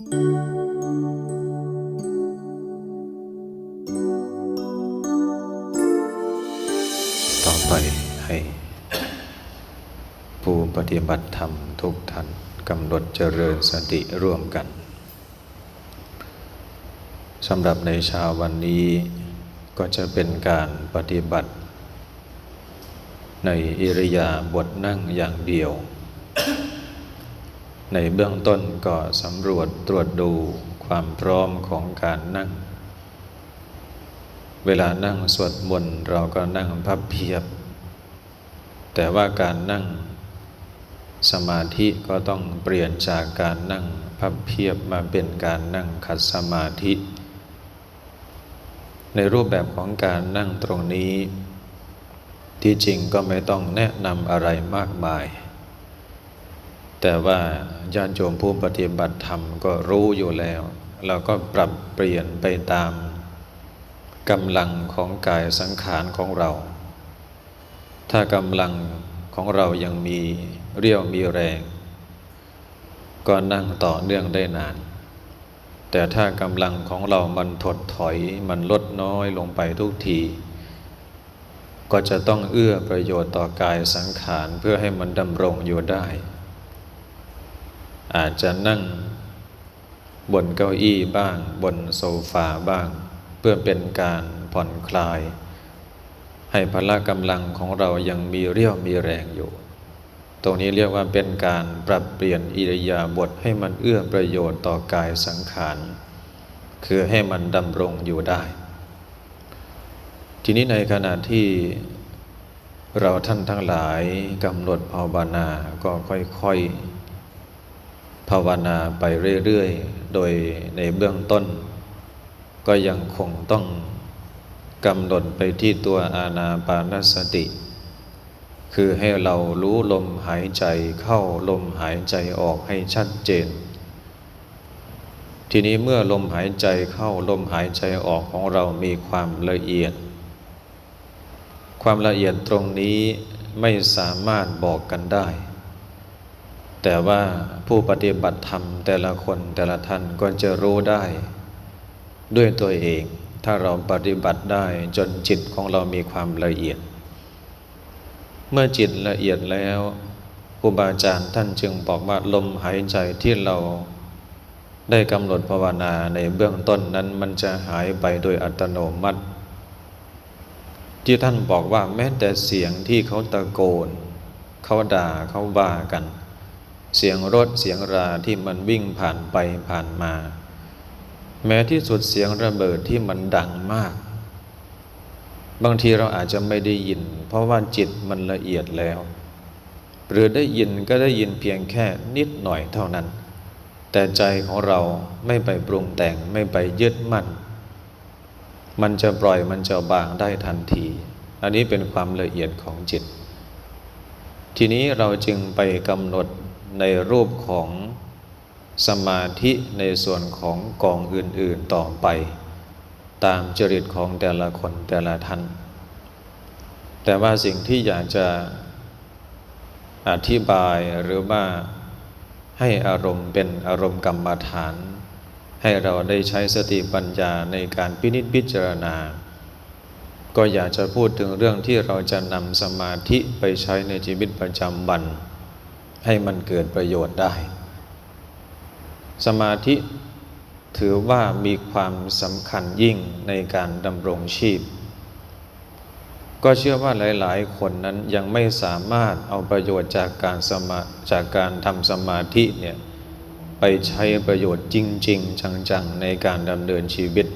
ต่อไปให้ ผู้ปฏิบัติธรรมทุกท่านกำหนดเจริญสติร่วมกันสำหรับในเช้าวันนี้ก็จะเป็นการปฏิบัติ ในอิริยาบถนั่งอย่างเดียว ในเบื้องต้นก็สำรวจตรวจดูความพร้อมของการนั่ง เวลานั่งสวดมนต์เราก็นั่งพับเพียบ แต่ว่าการนั่งสมาธิก็ต้องเปลี่ยนจากการนั่งพับเพียบมาเป็นการนั่งขัดสมาธิ ในรูปแบบของการนั่งตรงนี้ ที่จริงก็ไม่ต้องแนะนำอะไรมากมาย แต่ว่าญาติโยมผู้ปฏิบัติธรรมก็รู้อยู่แล้ว เราก็ปรับเปลี่ยนไปตามกำลังของกายสังขารของเรา ถ้ากำลังของเรายังมีเรี่ยวมีแรง ก็นั่งต่อเนื่องได้นาน แต่ถ้ากำลังของเรามันถดถอยมันลดน้อยลงไปทุกที ก็จะต้องเอื้อประโยชน์ต่อกายสังขารเพื่อให้มันดำรงอยู่ได้ อาจจะนั่งบนเก้าอี้บ้าง บนโซฟาบ้าง เพื่อเป็นการผ่อนคลาย ให้พละกำลังของเรายังมีเรี่ยวมีแรงอยู่ ตรงนี้เรียกว่าเป็นการปรับเปลี่ยนอิริยาบถให้มันเอื้อประโยชน์ต่อกายสังขาร คือให้มันดำรงอยู่ได้ ทีนี้ในขณะที่เราท่านทั้งหลายกำหนดภาวนาก็ค่อยๆ ภาวนาไปเรื่อยๆ โดยในเบื้องต้น ก็ยังคงต้องกำหนดไปที่ตัวอาณาปานสติ คือให้เรารู้ลมหายใจเข้าลมหายใจออกให้ชัดเจน ทีนี้เมื่อลมหายใจเข้าลมหายใจออกของเรามีความละเอียด ความละเอียดตรงนี้ไม่สามารถบอกกันได้ แต่ว่าผู้ปฏิบัติธรรมแต่ละคนแต่ละท่านก็จะรู้ได้ด้วยตัวเอง ถ้าเราปฏิบัติได้จนจิตของเรามีความละเอียด เมื่อจิตละเอียดแล้วครูบาอาจารย์ท่านจึงบอกว่าลมหายใจที่เราได้กำหนดภาวนาในเบื้องต้นนั้นมันจะหายไปโดยอัตโนมัติ ที่ท่านบอกว่าแม้แต่เสียงที่เขาตะโกน เขาด่าเขาว่ากัน เสียงรถเสียงราที่มันวิ่งผ่านไปผ่านมา แม้ที่สุดเสียงระเบิดที่มันดังมาก บางทีเราอาจจะไม่ได้ยิน เพราะว่าจิตมันละเอียดแล้ว หรือได้ยินก็ได้ยินเพียงแค่นิดหน่อยเท่านั้น แต่ใจของเราไม่ไปปรุงแต่งไม่ไปยึดมั่น มันจะปล่อยมันจะบางได้ทันที อันนี้เป็นความละเอียดของจิต ทีนี้เราจึงไปกำหนด ในรูปของสมาธิในส่วนของกองอื่น ๆต่อไป ตามจริตของแต่ละคนแต่ละท่าน แต่ว่าสิ่งที่อยากจะอธิบายหรือว่าให้อารมณ์เป็นอารมณ์กรรมฐาน ให้เราได้ใช้สติปัญญาในการพินิจพิจารณา ก็อยากจะพูดถึงเรื่องที่เราจะนำสมาธิไปใช้ในชีวิตประจำวัน ให้มันเกิดประโยชน์ได้ สมาธิถือว่ามีความสำคัญยิ่งในการดำรงชีพ ก็เชื่อว่าหลาย ๆ คนนั้นยังไม่สามารถเอาประโยชน์จากการสมาจากการทำสมาธิเนี่ยไปใช้ประโยชน์จริง ๆ จัง ๆ ในการดำเนินชีวิต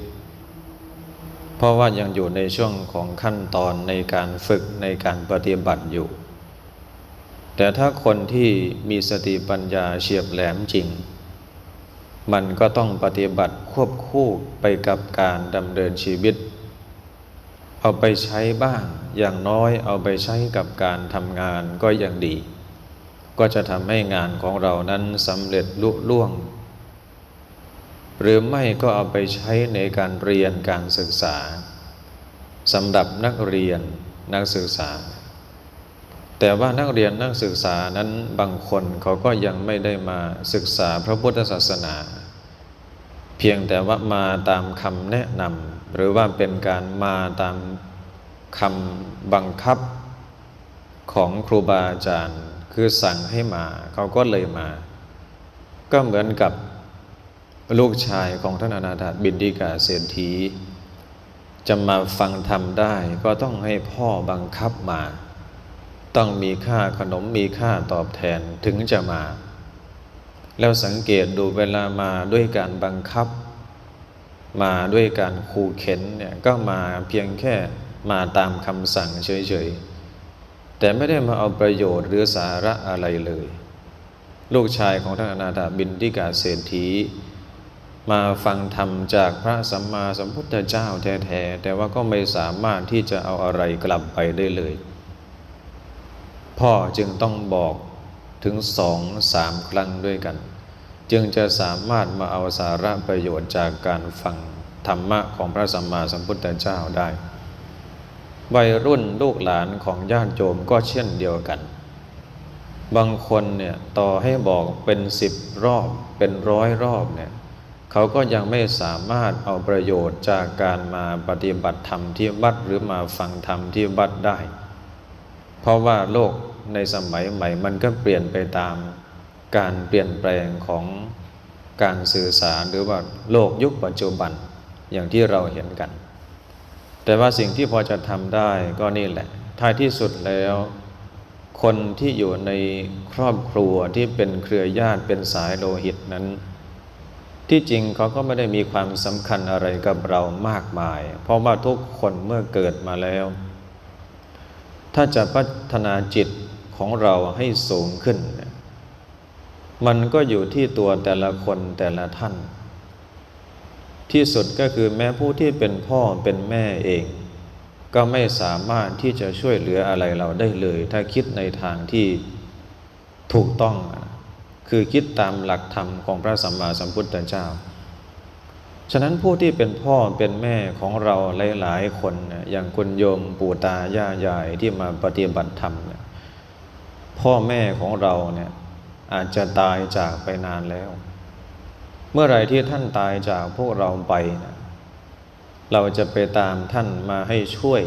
เพราะว่ายังอยู่ในช่วงของขั้นตอนในการฝึกในการปฏิบัติอยู่ แต่ถ้าคนที่มีสติปัญญาเฉียบแหลมจริง มันก็ต้องปฏิบัติควบคู่ไปกับการดำเนินชีวิต เอาไปใช้บ้าง อย่างน้อยเอาไปใช้กับการทำงานก็ยังดี ก็จะทำให้งานของเรานั้นสำเร็จลุล่วง หรือไม่ก็เอาไปใช้ในการเรียนการศึกษาสำหรับนักเรียนนักศึกษา แต่ว่านักเรียนนักศึกษานั้นบางคนเขาก็ยังไม่ได้มาศึกษาพระพุทธศาสนา เพียงแต่ว่ามาตามคำแนะนำหรือว่าเป็นการมาตามคำบังคับของครูบาอาจารย์ คือสั่งให้มาเขาก็เลยมา ก็เหมือนกับลูกชายของท่านอนาถบินดิกาเศรษฐีจะมาฟังธรรมได้ก็ต้องให้พ่อบังคับมา ต้องมีค่าขนมมีค่าตอบแทนถึงจะมา แล้วสังเกตดูเวลามาด้วยการบังคับ มาด้วยการขู่เข็นเนี่ยก็มาเพียงแค่มาตามคำสั่งเฉยๆ แต่ไม่ได้มาเอาประโยชน์หรือสาระอะไรเลย ลูกชายของท่านอนาถบินทิกาเศรษฐีมาฟังธรรมจากพระสัมมาสัมพุทธเจ้าแท้ๆแต่ว่าก็ไม่สามารถที่จะเอาอะไรกลับไปได้เลย พ่อจึงต้องบอกถึงสองสามครั้งด้วยกัน จึงจะสามารถมาเอาสาระประโยชน์จากการฟังธรรมะของพระสัมมาสัมพุทธเจ้าได้ วัยรุ่นลูกหลานของญาติโยมก็เช่นเดียวกัน บางคนเนี่ยต่อให้บอกเป็นสิบรอบเป็นร้อยรอบเนี่ยเขาก็ยังไม่สามารถเอาประโยชน์จากการมาปฏิบัติธรรมที่วัดหรือมาฟังธรรมที่วัดได้ เพราะว่าโลก ในสมัยใหม่ มันก็เปลี่ยนไปตามการเปลี่ยนแปลงของการสื่อสารหรือว่าโลกยุคปัจจุบันอย่างที่เราเห็นกัน แต่ว่าสิ่งที่พอจะทำได้ก็นี่แหละ ท้ายที่สุดแล้ว คนที่อยู่ในครอบครัวที่เป็นเครือญาติเป็นสายโลหิตนั้น ที่จริงเขาก็ไม่ได้มีความสำคัญอะไรกับเรามากมาย เพราะว่าทุกคนเมื่อเกิดมาแล้ว ถ้าจะพัฒนาจิต ของเราให้สูงขึ้น มันก็อยู่ที่ตัวแต่ละคนแต่ละท่าน ที่สุดก็คือแม้ผู้ที่เป็นพ่อเป็นแม่เอง ก็ไม่สามารถที่จะช่วยเหลืออะไรเราได้เลย ถ้าคิดในทางที่ถูกต้อง คือคิดตามหลักธรรมของพระสัมมาสัมพุทธเจ้าฉะนั้นผู้ที่เป็นพ่อเป็นแม่ของเราหลาย ๆ คนอย่างคุณโยมปู่ตาย่ายายที่มาปฏิบัติธรรมเนี่ย พ่อแม่ของเราเนี่ยอาจจะตายจากไปนานแล้ว เมื่อไรที่ท่านตายจากพวกเราไปนะเราจะไปตามท่านมาให้ช่วย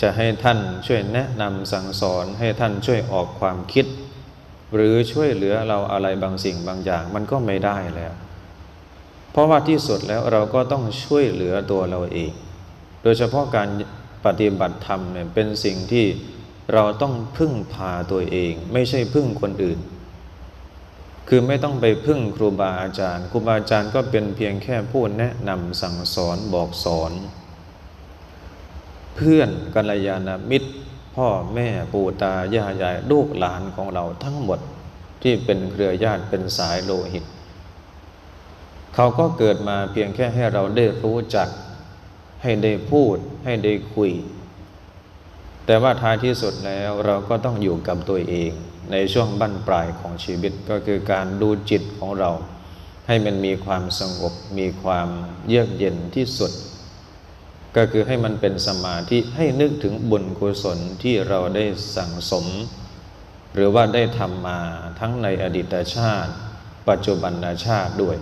จะให้ท่านช่วยแนะนำสั่งสอนให้ท่านช่วยออกความคิด หรือช่วยเหลือเราอะไรบางสิ่งบางอย่างมันก็ไม่ได้แล้ว เพราะว่าที่สุดแล้วเราก็ต้องช่วยเหลือตัวเราเอง โดยเฉพาะการปฏิบัติธรรมเนี่ยเป็นสิ่งที่ เราต้องพึ่งพาตัวเอง ไม่ใช่พึ่งคนอื่น คือไม่ต้องไปพึ่งครูบาอาจารย์ ครูบาอาจารย์ก็เป็นเพียงแค่ผู้แนะนำสั่งสอนบอกสอน เพื่อนกัลยาณมิตร พ่อแม่ปู่ตายายยายลูกหลานของเราทั้งหมดที่เป็นเครือญาติเป็นสายโลหิต เขาก็เกิดมาเพียงแค่ให้เราได้รู้จัก ให้ได้พูดให้ได้คุย แต่ว่าท้ายที่สุดแล้วเราก็ต้องอยู่กับตัวเอง ในช่วงบั้นปลายของชีวิตก็คือการดูจิตของเรา ให้มันมีความสงบ มีความเยือกเย็นที่สุด ก็คือให้มันเป็นสมาธิให้นึกถึงบุญกุศลที่เราได้สั่งสม หรือว่าได้ทำมาทั้งในอดีตชาติ ปัจจุบันชาติด้วย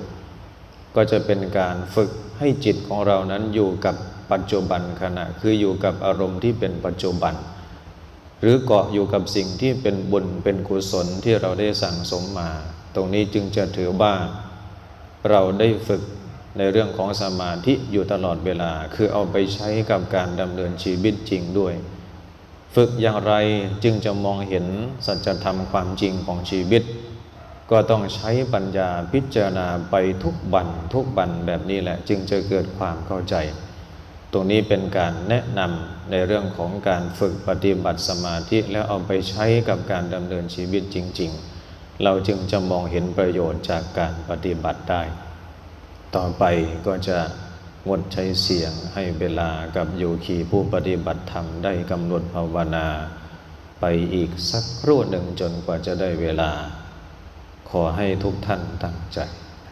ก็จะเป็นการฝึกให้จิตของเรานั้นอยู่กับ ปัจจุบันขณะคืออยู่กับอารมณ์ที่เป็นปัจจุบัน หรือเกาะอยู่กับสิ่งที่เป็นบุญเป็นกุศลที่เราได้สั่งสมมา ตรงนี้จึงจะถือว่าเราได้ฝึกในเรื่องของสมาธิอยู่ตลอดเวลา คือเอาไปใช้กับการดำเนินชีวิตจริงด้วย ฝึกอย่างไรจึงจะมองเห็นสัจธรรมความจริงของชีวิต ก็ต้องใช้ปัญญาพิจารณาไปทุกบันทุกบันแบบนี้แหละ จึงจะเกิดความเข้าใจ ตรงนี้เป็นการแนะนำในเรื่องของการฝึกปฏิบัติสมาธิแล้วเอาไปใช้กับการดำเนินชีวิตจริง ๆ เราจึงจะมองเห็นประโยชน์จากการปฏิบัติได้ ต่อไปก็จะงดใช้เสียงให้เวลากับโยคีผู้ปฏิบัติธรรมได้กำหนดภาวนา ไปอีกสักครู่หนึ่งจนกว่าจะได้เวลา ขอให้ทุกท่านตั้งใจ